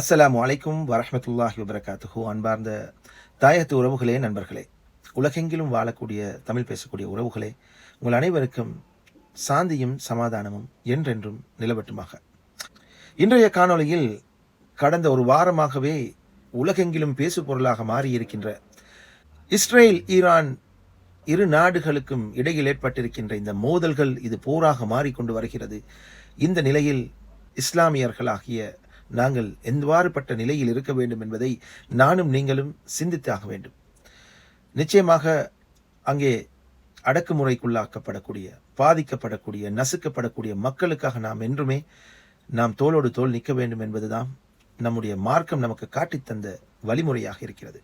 அஸ்லாம் அலைக்கும் வரமத்துல்லாஹி வபரகாத்துஹு. அன்பார்ந்த தாயத்து உறவுகளே நண்பர்களே உலகெங்கிலும் வாழக்கூடிய தமிழ் பேசக்கூடிய உறவுகளே உங்கள் அனைவருக்கும் சாந்தியும் சமாதானமும் என்றென்றும் நிலவட்டுமாக. இன்றைய காணொளியில் கடந்த ஒரு வாரமாகவே உலகெங்கிலும் பேசு பொருளாக மாறியிருக்கின்ற இஸ்ரேல் ஈரான் இரு நாடுகளுக்கும் இடையில் ஏற்பட்டிருக்கின்ற இந்த மோதல்கள் இது போராக மாறிக்கொண்டு வருகிறது. இந்த நிலையில் இஸ்லாமியர்களாகிய நாங்கள் எவ்வாறுபட்ட நிலையில் இருக்க வேண்டும் என்பதை நானும் நீங்களும் சிந்தித்தாக வேண்டும். நிச்சயமாக அங்கே அடக்குமுறைக்குள்ளாக்கப்படக்கூடிய பாதிக்கப்படக்கூடிய நசுக்கப்படக்கூடிய மக்களுக்காக நாம் என்றுமே நாம் தோளோடு தோல் நிற்க வேண்டும் என்பதுதான் நம்முடைய மார்க்கம் நமக்கு காட்டித் தந்த வழிமுறையாக இருக்கிறது.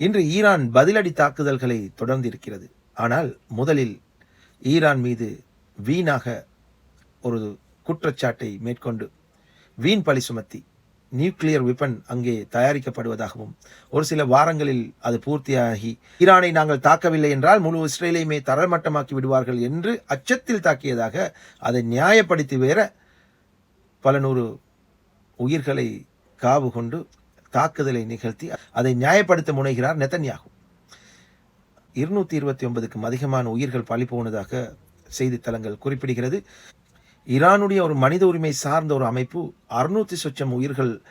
இன்று ஈரான் பதிலடி தாக்குதல்களை தொடர்ந்து இருக்கிறது ஆனால் முதலில் ஈரான் மீது வீணாக ஒரு குற்றச்சாட்டை மேற்கொண்டு வீண் பழி சுமத்தி நியூக்ளியர் வெப்பன் அங்கே தயாரிக்கப்படுவதாகவும் ஒரு சில வாரங்களில் அது பூர்த்தியாகி ஈரானை நாங்கள் தாக்கவில்லை என்றால் முழு இஸ்ரேலையுமே தரமட்டமாக்கி விடுவார்கள் என்று அச்சத்தில் தாக்கியதாக அதை நியாயப்படுத்தி வேற பல நூறு உயிர்களை காவு கொண்டு தாக்குதலை நிகழ்த்தி அதை நியாயப்படுத்த முனைகிறார் நெத்தன்யாகு. இருநூத்தி இருபத்தி ஒன்பதுக்கும் அதிகமான உயிர்கள் பழி போனதாக செய்தித்தலங்கள் குறிப்பிடுகிறது. ஈரானுடைய ஒரு மனித உரிமை சார்ந்த ஒரு அமைப்பு அறுநூத்தி சொச்சம் உயிர்கள்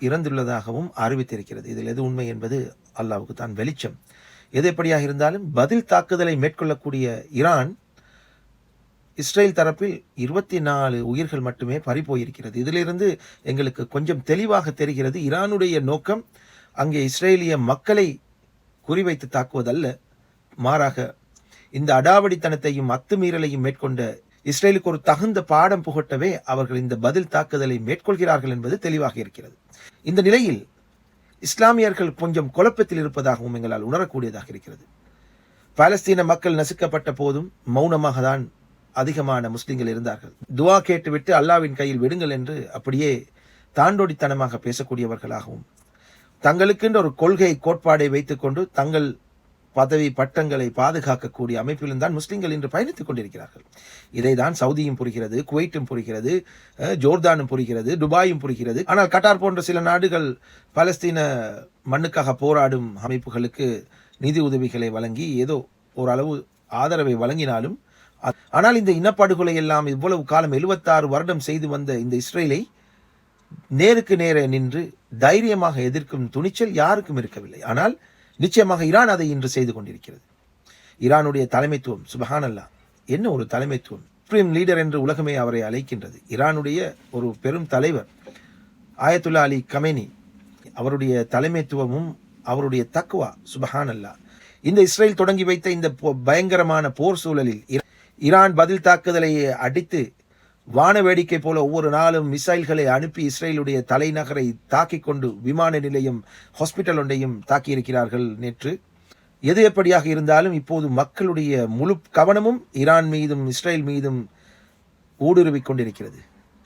இறந்துள்ளதாகவும் அறிவித்திருக்கிறது. இதில் எது உண்மை என்பது அல்லாவுக்கு தான் வெளிச்சம். எது எப்படியாக இருந்தாலும் பதில் தாக்குதலை மேற்கொள்ளக்கூடிய ஈரான் இஸ்ரேல் தரப்பில் இருபத்தி நாலு உயிர்கள் மட்டுமே பறிபோயிருக்கிறது. இதிலிருந்து எங்களுக்கு கொஞ்சம் தெளிவாக தெரிகிறது ஈரானுடைய நோக்கம் அங்கே இஸ்ரேலிய மக்களை குறிவைத்து தாக்குவதல்ல. மாறாக இந்த அடாவடித்தனத்தையும் அத்துமீறலையும் மேற்கொண்ட இஸ்ரேலுக்கு ஒரு தகுந்த பாடம் புகட்டவே அவர்கள் இந்த பதில் தாக்குதலை மேற்கொள்கிறார்கள் என்பது தெளிவாக இருக்கிறது. இந்த நிலையில் இஸ்லாமியர்கள் கொஞ்சம் குழப்பத்தில் இருப்பதாகவும் எங்களால் உணரக்கூடியதாக இருக்கிறது. பாலஸ்தீன மக்கள் நசுக்கப்பட்ட போதும் மௌனமாக தான் அதிகமான முஸ்லிம்கள் இருந்தார்கள். துவா கேட்டுவிட்டு அல்லாவின் கையில் விடுங்கள் என்று அப்படியே தாண்டோடித்தனமாக பேசக்கூடியவர்களாகவும் தங்களுக்கென்று ஒரு கொள்கை கோட்பாடை வைத்துக்கொண்டு தங்கள் பதவி பட்டங்களை பாதுகாக்கக்கூடிய அமைப்பிலும் தான் முஸ்லிம்கள் இன்று பயணித்துக் கொண்டிருக்கிறார்கள். இதை தான் சவுதியும் புரிகிறது குவைட்டும் புரிகிறது ஜோர்தானும் புரிகிறது துபாயும் புரிகிறது. ஆனால் கட்டார் போன்ற சில நாடுகள் பலஸ்தீன மண்ணுக்காக போராடும் அமைப்புகளுக்கு நிதி உதவிகளை வழங்கி ஏதோ ஓரளவு ஆதரவை வழங்கினாலும் ஆனால் இந்த இனப்படுகொலை எல்லாம் இவ்வளவு காலம் எழுபத்தாறு வருடம் செய்து வந்த இந்த இஸ்ரேலை நேருக்கு நேர நின்று தைரியமாக எதிர்க்கும் துணிச்சல் யாருக்கும் இருக்கவில்லை. ஆனால் நிச்சயமாக ஈரான் அதை இன்று செய்து கொண்டிருக்கிறது. ஈரானுடைய தலைமைத்துவம் சுபஹானல்லா என்ன ஒரு தலைமைத்துவம்? சுப்ரீம் லீடர் என்று உலகமே அவரை அழைக்கின்றது. ஈரானுடைய ஒரு பெரும் தலைவர் ஆயத்துல்லா அலி கமேனி அவருடைய தலைமைத்துவமும் அவருடைய தக்குவா சுபஹானல்லா. இந்த இஸ்ரேல் தொடங்கி வைத்த இந்த போ- பயங்கரமான போர் சூழலில் ஈரான் பதில் தாக்குதலை அடித்து வான வேடிக்கை போல ஒவ்வொரு நாளும் மிசைல்களை அனுப்பி இஸ்ரேலுடைய தலைநகரை தாக்கிக் கொண்டு விமான நிலையம் ஹாஸ்பிட்டல் ஒன்றையும் தாக்கியிருக்கிறார்கள். நேற்று எது எப்படியாக இருந்தாலும் இப்போது மக்களுடைய முழு கவனமும் ஈரான் மீதும் இஸ்ரேல் மீதும் ஊடுருவிக் கொண்டிருக்கிறது.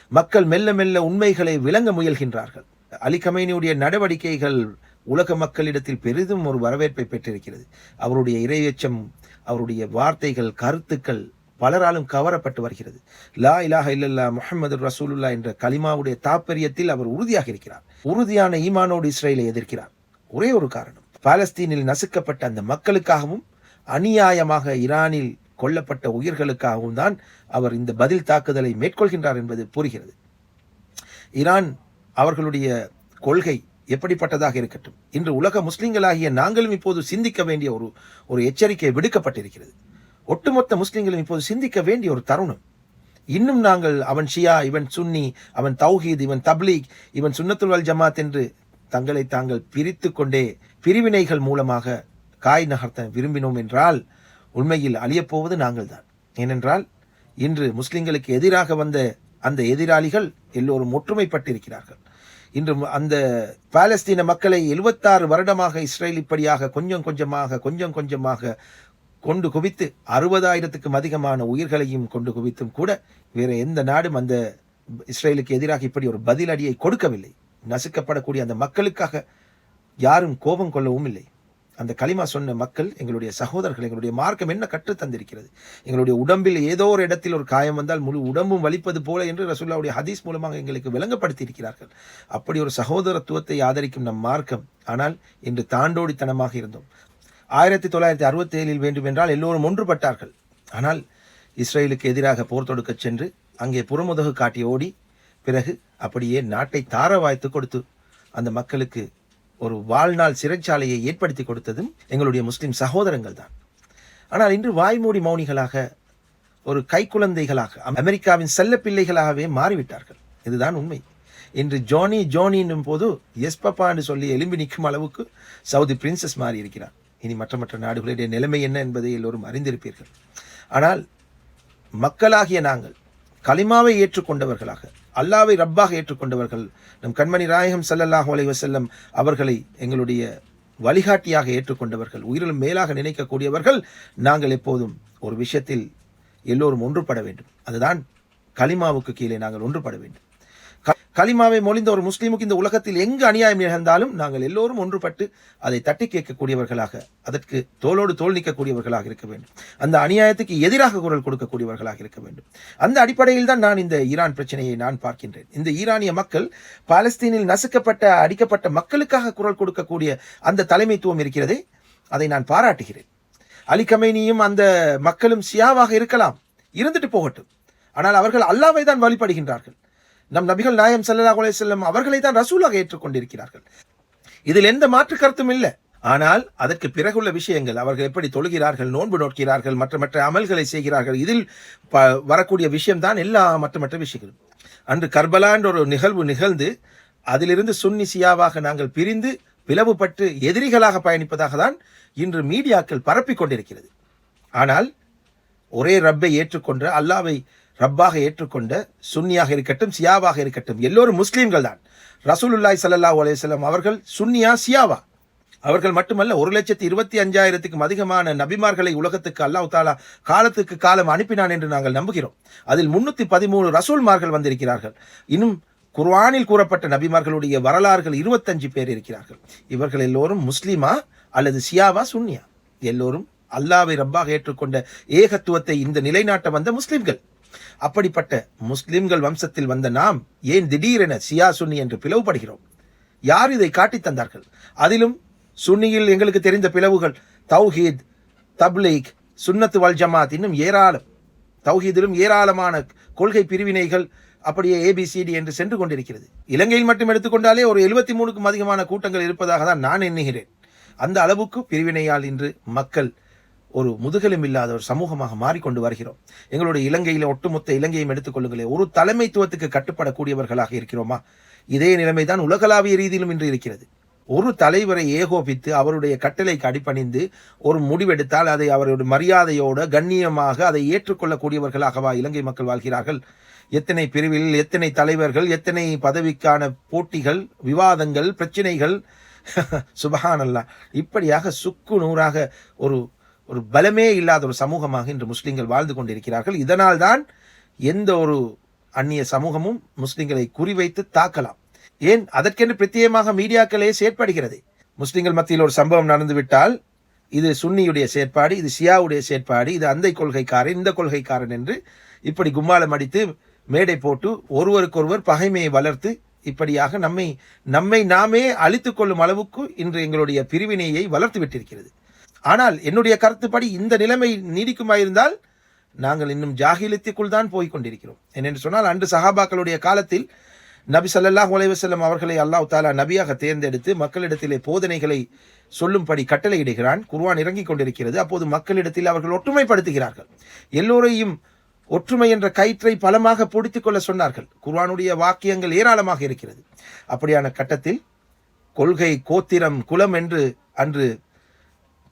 மக்கள் மெல்ல மெல்ல உண்மைகளை விளங்க முயல்கின்றார்கள். அலி கமேனியுடைய நடவடிக்கைகள் உலக மக்களிடத்தில் பெரிதும் ஒரு வரவேற்பை பெற்றிருக்கிறது. அவருடைய இரையச்சம் அவருடைய வார்த்தைகள் கருத்துக்கள் பலராலும் கவரப்பட்டு வருகிறது. லா இலாஹ இல்லல்லா முஹம்மது ரசூலுல்லா என்ற கலிமாவுடைய தாற்பயத்தில் அவர் உறுதியாக இருக்கிறார். உறுதியான ஈமானோடு இஸ்ரேலை எதிர்க்கிறார். ஒரே ஒரு காரணம். பாலஸ்தீனில் நசுக்கப்பட்ட அந்த மக்களுக்காகவும் அநியாயமாக ஈரானில் கொல்லப்பட்ட உயிர்களுக்காகவும் தான் அவர் இந்த பதில் தாக்குதலை மேற்கொள்கின்றார் என்பது புரிகிறது. ஈரான் அவர்களுடைய கொள்கை எப்படிப்பட்டதாக இருக்கட்டும். இன்று உலக முஸ்லிம்களாகிய நாங்களும் இப்போது சிந்திக்க வேண்டிய ஒரு ஒரு எச்சரிக்கை விடுக்கப்பட்டிருக்கிறது. ஒட்டுமொத்த முஸ்லிம்களும் இப்போது சிந்திக்க வேண்டிய ஒரு தருணம். இன்னும் நாங்கள் அவன் ஷியா இவன் சுன்னி அவன் தௌஹீத் இவன் தப்லீக் இவன் சுன்னத்துல் வல் ஜமாத் என்று தங்களை தாங்கள் பிரித்து கொண்டே பிரிவினைகள் மூலமாக காய் நகர்த்த விரும்பினோம் என்றால் உண்மையில் அழியப்போவது நாங்கள்தான். ஏனென்றால் இன்று முஸ்லிம்களுக்கு எதிராக வந்த அந்த எதிராளிகள் எல்லோரும் ஒற்றுமைப்பட்டிருக்கிறார்கள். இன்று அந்த பாலஸ்தீன மக்களை எழுபத்தாறு வருடமாக இஸ்ரேல் இப்படியாக கொஞ்சம் கொஞ்சமாக கொஞ்சம் கொஞ்சமாக கொண்டு குவித்து அறுபதாயிரத்துக்கும் அதிகமான உயிர்களையும் கொண்டு குவித்தும் கூட வேறு எந்த நாடும் அந்த இஸ்ரேலுக்கு எதிராக இப்படி ஒரு பதிலடியை கொடுக்கவில்லை. நசுக்கப்படக்கூடிய அந்த மக்களுக்காக யாரும் கோபம் கொள்ளவும் இல்லை. அந்த களிமா சொன்ன மக்கள் எங்களுடைய சகோதரர்கள் எங்களுடைய மார்க்கம் என்ன கற்றுத் தந்திருக்கிறது? எங்களுடைய உடம்பில் ஏதோ ஒரு இடத்தில் ஒரு காயம் வந்தால் முழு உடம்பும் வலிப்பது போல என்று ரசுல்லாவுடைய ஹதீஸ் மூலமாக எங்களுக்கு விளங்கப்படுத்தி இருக்கிறார்கள் அப்படி ஒரு சகோதரத்துவத்தை ஆதரிக்கும் நம் மார்க்கம் ஆனால் இன்று தாண்டோடித்தனமாக இருந்தோம். ஆயிரத்தி தொள்ளாயிரத்தி அறுபத்தி ஏழில் வேண்டும் என்றால் எல்லோரும் ஒன்றுபட்டார்கள். ஆனால் இஸ்ரேலுக்கு எதிராக போர் தொடுக்கச் சென்று அங்கே புறமுதுகு காட்டி ஓடி பிறகு அப்படியே நாட்டை தாரவாய்த்து கொடுத்து அந்த மக்களுக்கு ஒரு வாழ்நாள் சிறைச்சாலையை ஏற்படுத்தி கொடுத்ததும் எங்களுடைய முஸ்லிம் சகோதரங்கள் தான் ஆனால் இன்று வாய்மூடி மௌனிகளாக ஒரு கைக்குழந்தைகளாக அமெரிக்காவின் செல்ல பிள்ளைகளாகவே மாறிவிட்டார்கள். இதுதான் உண்மை. இன்று ஜோனி ஜோனி என்னும் போது எஸ் என்று சொல்லி எலும்பி நிற்கும் அளவுக்கு சவுதி பிரின்சஸ் மாறி இருக்கிறார் இனி மற்ற மற்ற நாடுகளுடைய நிலைமை என்ன என்பதை எல்லோரும் அறிந்திருப்பீர்கள். ஆனால் மக்களாகிய நாங்கள் கலிமாவை ஏற்றுக்கொண்டவர்களாக அல்லாவை ரப்பாக ஏற்றுக்கொண்டவர்கள் நம் கண்மணி ராயகம் ஸல்லல்லாஹு அலைஹி வஸல்லம் அவர்களை எங்களுடைய வழிகாட்டியாக ஏற்றுக்கொண்டவர்கள் உயிரிலும் மேலாக நினைக்கக்கூடியவர்கள் நாங்கள் எப்போதும் ஒரு விஷயத்தில் எல்லோரும் ஒன்றுபட வேண்டும். அதுதான் கலிமாவுக்கு கீழே நாங்கள் ஒன்றுபட வேண்டும். கலிமாவை மொழிந்த ஒரு முஸ்லீமுக்கு இந்த உலகத்தில் எங்கு அநியாயம் நிகழ்ந்தாலும் நாங்கள் எல்லோரும் ஒன்றுபட்டு அதை தட்டி கேட்கக்கூடியவர்களாக அதற்கு தோளோடு தோள் நிற்கக்கூடியவர்களாக இருக்க வேண்டும். அந்த அநியாயத்துக்கு எதிராக குரல் கொடுக்கக்கூடியவர்களாக இருக்க வேண்டும். அந்த அடிப்படையில் தான் நான் இந்த ஈரான் பிரச்சனையை நான் பார்க்கின்றேன். இந்த ஈரானிய மக்கள் பாலஸ்தீனில் நசுக்கப்பட்ட அடிக்கப்பட்ட மக்களுக்காக குரல் கொடுக்கக்கூடிய அந்த தலைமைத்துவம் இருக்கிறதே அதை நான் பாராட்டுகிறேன். அலி கமேனியும் அந்த மக்களும் சியாவாக இருக்கலாம் இருந்துட்டு போகட்டும். ஆனால் அவர்கள் அல்லாவை தான் வழிபடுகின்றார்கள். நம் நபிகள் நாயம் சல்லா அலே செல்லம் அவர்களை தான் ரசூலாக ஏற்றுக்கொண்டிருக்கிறார்கள். இதில் எந்த மாற்று கருத்தும் இல்லை. ஆனால் அதற்கு பிறகுள்ள விஷயங்கள் அவர்கள் எப்படி தொழுகிறார்கள் நோன்பு நோக்கிறார்கள் மற்ற மற்ற அமல்களை செய்கிறார்கள் இதில் ப- வரக்கூடிய விஷயம்தான் எல்லா மற்ற மற்ற விஷயங்களும். அன்று கர்பலா என்ற ஒரு நிகழ்வு நிகழ்ந்து அதிலிருந்து சுன்னி சியாவாக நாங்கள் பிரிந்து பிளவுபட்டு எதிரிகளாக பயணிப்பதாக தான் இன்று மீடியாக்கள் பரப்பிக் கொண்டிருக்கிறது. ஆனால் ஒரே ரப்பை ஏற்றுக்கொண்ட அல்லாவை ரப்பாக ஏற்றுக்கொண்ட சுன்னியாக இருக்கட்டும் சியாவாக இருக்கட்டும் எல்லோரும் முஸ்லீம்கள் தான். ரசூலுல்லாய் ஸல்லல்லாஹு அலையம் அவர்கள் சுன்னியா சியாவா? அவர்கள் மட்டுமல்ல ஒரு லட்சத்தி இருபத்தி அஞ்சாயிரத்துக்கும் அதிகமான நபிமார்களை உலகத்துக்கு அல்லாஹ் தாலா காலத்துக்கு காலம் அனுப்பினான் என்று நாங்கள் நம்புகிறோம். அதில் முன்னூற்றி பதிமூணு ரசூல்மார்கள் வந்திருக்கிறார்கள். இன்னும் குர்வானில் கூறப்பட்ட நபிமார்களுடைய வரலாறுகள் இருபத்தஞ்சு பேர் இருக்கிறார்கள். இவர்கள் எல்லோரும் முஸ்லீமா அல்லது சியாவா சுன்னியா? எல்லோரும் அல்லாவை ரப்பாக ஏற்றுக்கொண்ட ஏகத்துவத்தை இந்த நிலைநாட்ட வந்த முஸ்லிம்கள். அப்படிப்பட்ட முஸ்லிம்கள் வம்சத்தில் வந்த நாம் ஏன் திடீரென சியா சுன்னி என்று பிளவுபடுகிறோம்? யார் இதை காட்டித் தந்தார்கள்? அதிலும் சுன்னியில் எங்களுக்கு தெரிந்த பிளவுகள் தௌஹீத் தப்லீக் சுன்னத்து வல் ஜமாத் இன்னும் ஏராளம். தௌஹீதிலும் ஏராளமான கொள்கை பிரிவினைகள் அப்படியே ஏபிசிடி என்று சென்று கொண்டிருக்கிறது. இலங்கையில் மட்டும் எடுத்துக்கொண்டாலே ஒரு எழுபத்தி மூணுக்கும் அதிகமான கூட்டங்கள் இருப்பதாக தான் நான் எண்ணுகிறேன். அந்த அளவுக்கு பிரிவினையால் இன்று மக்கள் ஒரு முதுகெலும் இல்லாத ஒரு சமூகமாக மாறிக்கொண்டு வருகிறோம். எங்களுடைய இலங்கையில் ஒட்டுமொத்த இலங்கையும் எடுத்துக்கொள்ளுங்களே ஒரு தலைமைத்துவத்துக்கு கட்டுப்படக்கூடியவர்களாக இருக்கிறோமா? இதே நிலைமைதான் உலகளாவிய ரீதியிலும் இன்று இருக்கிறது. ஒரு தலைவரை ஏகோபித்து அவருடைய கட்டளைக்கு அடிபணிந்து ஒரு முடிவெடுத்தால் அதை அவருடைய மரியாதையோட கண்ணியமாக அதை ஏற்றுக்கொள்ளக்கூடியவர்களாகவா இலங்கை மக்கள் வாழ்கிறார்கள்? எத்தனை பிரிவில் எத்தனை தலைவர்கள் எத்தனை பதவிக்கான போட்டிகள் விவாதங்கள் பிரச்சனைகள்? சுபஹானல்லா. இப்படியாக சுக்கு நூறாக ஒரு ஒரு பலமே இல்லாத ஒரு சமூகமாக இன்று முஸ்லீம்கள் வாழ்ந்து கொண்டிருக்கிறார்கள். இதனால் தான் எந்த ஒரு அந்நிய சமூகமும் முஸ்லீம்களை குறிவைத்து தாக்கலாம். ஏன்? அதற்கென்று பிரத்யேகமாக மீடியாக்களே செயற்படுகிறது. முஸ்லீம்கள் மத்தியில் ஒரு சம்பவம் நடந்துவிட்டால் இது சுன்னியுடைய செயற்பாடு இது ஷியாவுடைய செயற்பாடு இது அந்த கொள்கைக்காரன் இந்த கொள்கைக்காரன் என்று இப்படி கும்மாளம் அடித்து மேடை போட்டு ஒருவருக்கொருவர் பகைமையை வளர்த்து இப்படியாக நம்மை நம்மை நாமே அழித்து கொள்ளும் அளவுக்கு இன்று எங்களுடைய பிரிவினையை வளர்த்து விட்டிருக்கிறது ஆனால் என்னுடைய கருத்துப்படி இந்த நிலைமை நீடிக்குமாயிருந்தால் நாங்கள் இன்னும் ஜாகிலத்திற்குள் தான் போய் கொண்டிருக்கிறோம் என்னென்று சொன்னால் அன்று சஹாபாக்களுடைய காலத்தில் நபி சல்லாஹ் உலைவசல்லம் அவர்களை அல்லாஹ் தாலா நபியாக தேர்ந்தெடுத்து மக்களிடத்திலே போதனைகளை சொல்லும்படி கட்டளையிடுகிறான். குர்வான் இறங்கிக் கொண்டிருக்கிறது. அப்போது மக்களிடத்தில் அவர்கள் ஒற்றுமைப்படுத்துகிறார்கள். எல்லோரையும் ஒற்றுமை என்ற கயிற்றை பலமாக பிடித்துக் கொள்ள சொன்னார்கள். குர்வானுடைய வாக்கியங்கள் ஏராளமாக இருக்கிறது. அப்படியான கட்டத்தில் கொள்கை கோத்திரம் குலம் என்று அன்று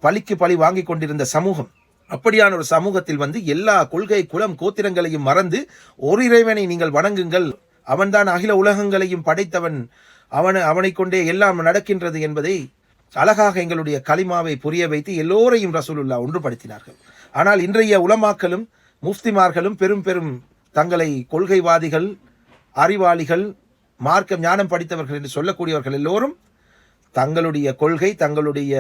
பழிக்கு பழி வாங்கி கொண்டிருந்த சமூகம். அப்படியான ஒரு சமூகத்தில் வந்து எல்லா கொள்கை குலம் கோத்திரங்களையும் மறந்து ஒரு இறைவனை நீங்கள் வணங்குங்கள். அவன்தான் அகில உலகங்களையும் படைத்தவன். அவன் அவனை கொண்டே எல்லாம் நடக்கின்றது என்பதை அழகாக எங்களுடைய களிமாவை புரிய வைத்து எல்லோரையும் ரசூலுல்லா ஒன்றுபடுத்தினார்கள். ஆனால் இன்றைய உலமாக்களும் முஃப்திமார்களும் பெரும் பெரும் தங்களை கொள்கைவாதிகள் அறிவாளிகள் மார்க்கம் ஞானம் படித்தவர்கள் என்று சொல்லக்கூடியவர்கள் எல்லோரும் தங்களுடைய கொள்கை தங்களுடைய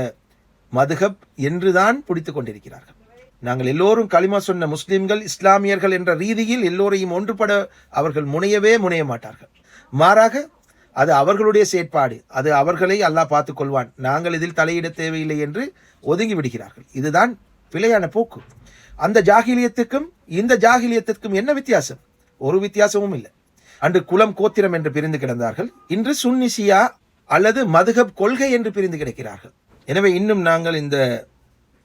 மதுஹப் என்றுதான் பிடித்து கொண்டிருக்கிறார்கள். நாங்கள் எல்லோரும் களிமா சொன்ன முஸ்லிம்கள் இஸ்லாமியர்கள் என்ற ரீதியில் எல்லோரையும் ஒன்றுபட அவர்கள் முனையவே முனைய மாட்டார்கள். மாறாக அது அவர்களுடைய செயற்பாடு. அது அவர்களை அல்லாஹ் பார்த்து கொள்வான். நாங்கள் இதில் தலையிட தேவையில்லை என்று ஒதுங்கி விடுகிறார்கள். இதுதான் பிழையான போக்கு. அந்த ஜாகிலியத்துக்கும் இந்த ஜாகிலியத்திற்கும் என்ன வித்தியாசம்? ஒரு வித்தியாசமும் இல்லை. அன்று குலம் கோத்திரம் என்று பிரிந்து கிடந்தார்கள். இன்று சுன்னிசியா அல்லது மதுகப் கொள்கை என்று பிரிந்து கிடக்கிறார்கள். எனவே இன்னும் நாங்கள் இந்த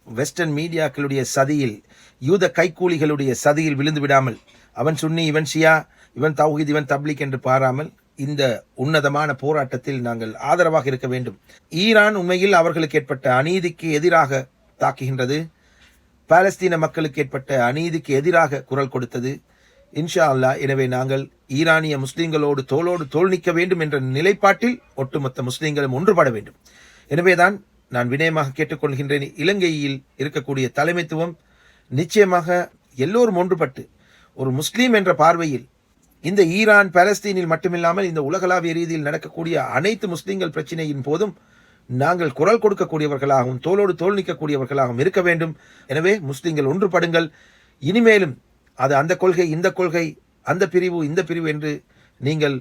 வெஸ்டர்ன் மீடியாக்களுடைய சதியில் யூத கைக்கூலிகளுடைய சதியில் விழுந்து விடாமல் அவன் சுன்னி இவன் ஷியா இவன் தௌஹித் இவன் தப்லிக் என்று பாராமல் இந்த உன்னதமான போராட்டத்தில் நாங்கள் ஆதரவாக இருக்க வேண்டும். ஈரான் உண்மையில் அவர்களுக்கு ஏற்பட்ட அநீதிக்கு எதிராக தாக்குகின்றது. பாலஸ்தீன மக்களுக்கு ஏற்பட்ட அநீதிக்கு எதிராக குரல் கொடுத்தது. இன்ஷா அல்லாஹ் எனவே நாங்கள் ஈரானிய முஸ்லீம்களோடு தோளோடு தோள் நிற்க வேண்டும் என்ற நிலைப்பாட்டில் ஒட்டுமொத்த முஸ்லீம்களும் ஒன்றுபட வேண்டும். எனவேதான் நான் வினயமாக கேட்டுக்கொள்கின்றேன். இலங்கையில் இருக்கக்கூடிய தலைமைத்துவம் நிச்சயமாக எல்லோரும் ஒன்றுபட்டு ஒரு முஸ்லீம் என்ற பார்வையில் இந்த ஈரான் பாலஸ்தீனில் மட்டுமில்லாமல் இந்த உலகளாவிய ரீதியில் நடக்கக்கூடிய அனைத்து முஸ்லீம்கள் பிரச்சனையின் போதும் நாங்கள் குரல் கொடுக்கக்கூடியவர்களாகவும் தோளோடு தோள் நிற்கக்கூடியவர்களாகவும் இருக்க வேண்டும். எனவே முஸ்லிம்கள் ஒன்றுபடுங்கள். இனிமேலும் அது அந்த கொள்கை இந்த கொள்கை அந்த பிரிவு இந்த பிரிவு என்று நீங்கள்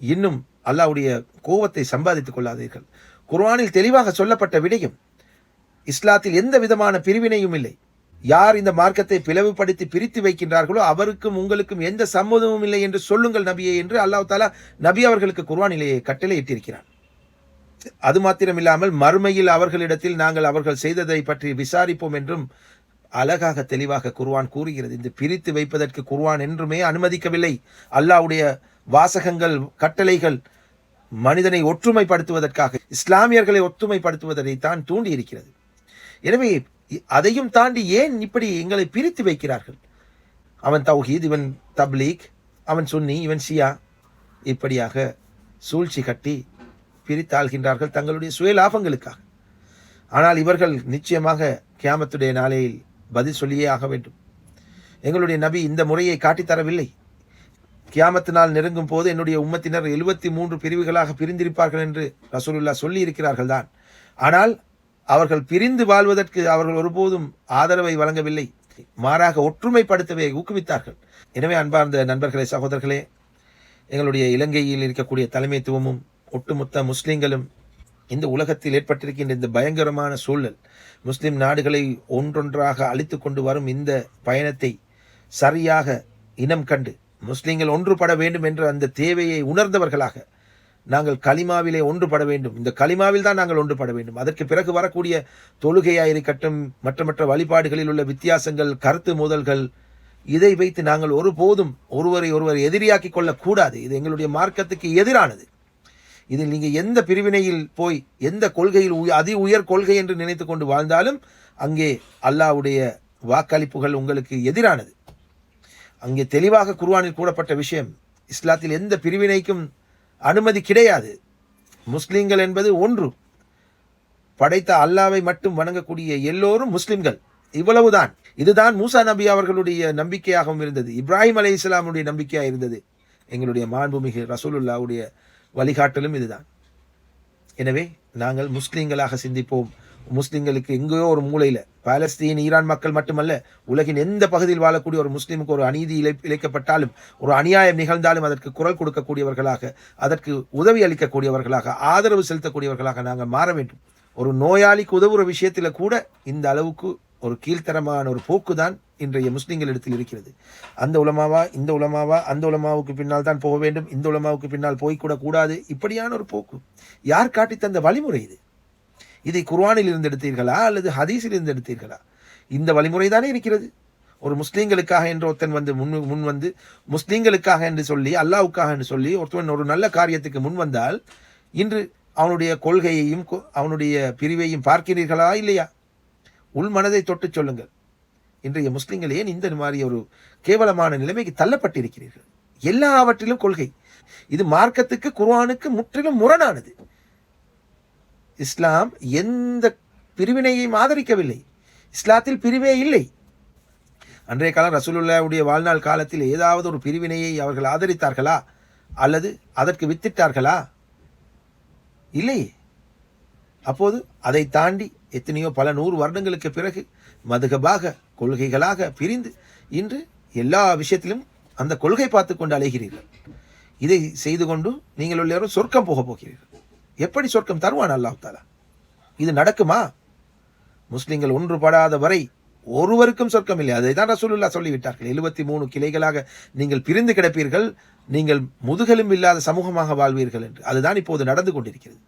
இன்னும் அல்லாஹ்வுடைய கோபத்தை சம்பாதித்துக் கொள்ளாதீர்கள். குர்ஆனில் தெளிவாக சொல்லப்பட்ட விடயம் இஸ்லாத்தில் எந்த விதமான பிரிவினையும் இல்லை. யார் இந்த மார்க்கத்தை பிளவுபடுத்தி பிரித்து வைக்கின்றார்களோ அவருக்கும் உங்களுக்கும் எந்த சம்மதமும் இல்லை என்று சொல்லுங்கள் நபியை என்று அல்லாஹ் தாலா நபி அவர்களுக்கு குர்வானிலேயே கட்டளையிட்டிருக்கிறார் அது மாத்திரமில்லாமல் மறுமையில் அவர்களிடத்தில் நாங்கள் அவர்கள் செய்ததை பற்றி விசாரிப்போம் என்றும் அழகாக தெளிவாக குர்வான் கூறுகிறது. இந்த பிரித்து வைப்பதற்கு குர்வான் என்றுமே அனுமதிக்கவில்லை. அல்லாஹ்வுடைய வாசகங்கள் கட்டளைகள் மனிதனை ஒற்றுமைப்படுத்துவதற்காக இஸ்லாமியர்களை ஒற்றுமைப்படுத்துவதை தான் தூண்டி இருக்கிறது எனவே அதையும் தாண்டி ஏன் இப்படி எங்களை பிரித்து வைக்கிறார்கள்? அவன் தௌஹீத் இவன் தப்லீக் அவன் சுன்னி இவன் ஷியா இப்படியாக சூழ்ச்சி கட்டி பிரித்தாள்கின்றார்கள் தங்களுடைய சுய லாபங்களுக்காக ஆனால் இவர்கள் நிச்சயமாக கியாமத்துடைய நாளையில் பதில் சொல்லியே ஆக வேண்டும். எங்களுடைய நபி இந்த முறையை காட்டித் தரவில்லை கியாமத்து நாள் நெருங்கும் போது என்னுடைய உம்மத்தினர் எழுபத்தி மூன்று பிரிவுகளாக பிரிந்திருப்பார்கள் என்று ரசூலுல்லா சொல்லி இருக்கிறார்கள் தான் ஆனால் அவர்கள் பிரிந்து வாழ்வதற்கு அவர்கள் ஒருபோதும் ஆதரவை வழங்கவில்லை. மாறாக ஒற்றுமைப்படுத்தவே ஊக்குவித்தார்கள். எனவே அன்பார்ந்த நண்பர்களே சகோதரர்களே எங்களுடைய இலங்கையில் இருக்கக்கூடிய தலைமைத்துவமும் ஒட்டுமொத்த முஸ்லீம்களும் இந்த உலகத்தில் ஏற்பட்டிருக்கின்ற இந்த பயங்கரமான சூழல் முஸ்லிம் நாடுகளை ஒன்றொன்றாக அழித்து கொண்டு வரும் இந்த பயணத்தை சரியாக இனம் கண்டு முஸ்லிம்கள் ஒன்றுபட வேண்டும் என்ற அந்த தேவையை உணர்ந்தவர்களாக நாங்கள் கலிமாவிலே ஒன்றுபட வேண்டும். இந்த களிமாவில் தான் நாங்கள் ஒன்றுபட வேண்டும். அதற்கு பிறகு வரக்கூடிய தொழுகையாக இருக்கட்டும் மற்ற மற்ற வழிபாடுகளில் உள்ள வித்தியாசங்கள் கருத்து மோதல்கள் இதை வைத்து நாங்கள் ஒருபோதும் ஒருவரை ஒருவர் எதிரியாக்கிக் கொள்ளக்கூடாது. இது எங்களுடைய மார்க்கத்துக்கு எதிரானது. இதில் நீங்கள் எந்த பிரிவினையில் போய் எந்த கொள்கையில் உய- அதி உயர் கொள்கை என்று நினைத்து கொண்டு வாழ்ந்தாலும் அங்கே அல்லாஹ்வுடைய வாக்களிப்புகள் உங்களுக்கு எதிரானது. அங்கே தெளிவாக குர்வானில் கூறப்பட்ட விஷயம் இஸ்லாத்தில் எந்த பிரிவினைக்கும் அனுமதி கிடையாது. முஸ்லீம்கள் என்பது ஒன்று. படைத்த அல்லாவை மட்டும் வணங்கக்கூடிய எல்லோரும் முஸ்லிம்கள். இவ்வளவுதான். இதுதான் மூசா நபி அவர்களுடைய நம்பிக்கையாகவும் இருந்தது. இப்ராஹிம் அலி இஸ்லாமுடைய நம்பிக்கையாக இருந்தது. எங்களுடைய மாண்புமிகு ரசூலுல்லாவுடைய வழிகாட்டலும் இதுதான். எனவே நாங்கள் முஸ்லீம்களாக சிந்திப்போம். முஸ்லிம்களுக்கு எங்கேயோ ஒரு மூலையில் பாலஸ்தீன் ஈரான் மக்கள் மட்டுமல்ல உலகின் எந்த பகுதியில் வாழக்கூடிய ஒரு முஸ்லீமுக்கு ஒரு அநீதி இழை இழைக்கப்பட்டாலும் ஒரு அநியாயம் நிகழ்ந்தாலும் அதற்கு குரல் கொடுக்கக்கூடியவர்களாக அதற்கு உதவி அளிக்கக்கூடியவர்களாக ஆதரவு செலுத்தக்கூடியவர்களாக நாங்கள் மாற வேண்டும். ஒரு நோயாளிக்கு உதவுற விஷயத்தில் கூட இந்த அளவுக்கு ஒரு கீழ்த்தரமான ஒரு போக்கு தான் இன்றைய முஸ்லிம்களிடத்தில் இருக்கிறது. அந்த உலமாவா இந்த உலமாவா அந்த உலமாவுக்கு பின்னால் தான் போக வேண்டும் இந்த உலமாவுக்கு பின்னால் போய்க்கூட கூடாது இப்படியான ஒரு போக்கு. யார் காட்டி தந்த வழிமுறை இது? இதை குர்வானில் இருந்து எடுத்தீர்களா அல்லது ஹதீஸில் இருந்து எடுத்தீர்களா? இந்த வழிமுறை தானே இருக்கிறது. ஒரு முஸ்லீம்களுக்காக என்று ஒருத்தன் வந்து முன் முன் வந்து முஸ்லீம்களுக்காக என்று சொல்லி அல்லாவுக்காக என்று சொல்லி ஒருத்தன் ஒரு நல்ல காரியத்துக்கு முன் வந்தால் இன்று அவனுடைய கொள்கையையும் அவனுடைய பிரிவையும் பார்க்கிறீர்களா இல்லையா? உள் மனதை தொட்டு சொல்லுங்கள். இன்றைய முஸ்லீம்கள் ஏன் இந்த மாதிரி ஒரு கேவலமான நிலைமைக்கு தள்ளப்பட்டிருக்கிறீர்கள்? எல்லாவற்றிலும் கொள்கை. இது மார்க்கத்துக்கு குர்வானுக்கு முற்றிலும் முரணானது. இஸ்லாம் எந்த பிரிவினையையும் ஆதரிக்கவில்லை. இஸ்லாத்தில் பிரிவே இல்லை. அன்றைய காலம் ரசூலுல்லாவுடைய வாழ்நாள் காலத்தில் ஏதாவது ஒரு பிரிவினையை அவர்கள் ஆதரித்தார்களா? அல்லது அதற்கு வித்திட்டார்களா? இல்லை அப்போது அதை தாண்டி எத்தனையோ பல நூறு வருடங்களுக்கு பிறகு மதுகபாக கொள்கைகளாக பிரிந்து இன்று எல்லா விஷயத்திலும் அந்த கொள்கை பார்த்து கொண்டு அலைகிறீர்கள். இதை செய்து கொண்டு நீங்கள் எல்லோரும் சொர்க்கம் போக போகிறீர்கள். எப்படி சொர்க்கம் தருவான் அல்லாஹ் தாலா? இது நடக்குமா? முஸ்லிம்கள் ஒன்றுபடாத வரை ஒருவருக்கும் சொர்க்கம் இல்லை. அதை தான் ரசூலுல்லா சொல்லிவிட்டார்கள். எழுபத்தி மூணு கிளைகளாக நீங்கள் பிரிந்து கிடப்பீர்கள். நீங்கள் முதுகெலும் இல்லாத சமூகமாக வாழ்வீர்கள் என்று. அதுதான் இப்போது நடந்து கொண்டிருக்கிறது.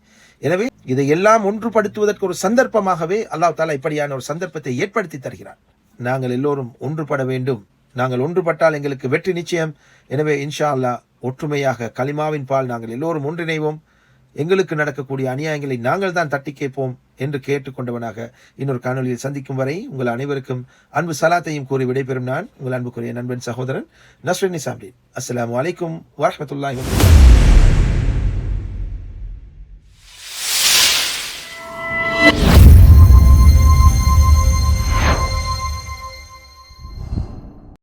எனவே இதையெல்லாம் ஒன்றுபடுத்துவதற்கு ஒரு சந்தர்ப்பமாகவே அல்லாஹ் தாலா இப்படியான ஒரு சந்தர்ப்பத்தை ஏற்படுத்தி தருகிறான். நாங்கள் எல்லோரும் ஒன்றுபட வேண்டும். நாங்கள் ஒன்றுபட்டால் எங்களுக்கு வெற்றி நிச்சயம். எனவே இன்ஷா அல்லாஹ் ஒற்றுமையாக கலிமாவின் பால் நாங்கள் எல்லோரும் ஒன்றிணைவோம். எங்களுக்கு நடக்கக்கூடிய அநியாயங்களை நாங்கள் தான் தட்டி கேட்போம் என்று கேட்டுக்கொண்டவனாக இன்னொரு காணொலியில் சந்திக்கும் வரை உங்கள் அனைவருக்கும் அன்பு சலாத்தையும் கூறி விடைபெறும் நான் உங்கள் அன்புக்குரிய நண்பன் சகோதரன் நஸ்ரின் நிசாம்டீன் அஸ்ஸலாமு அலைக்கும் வரஹ்மத்துல்லாஹி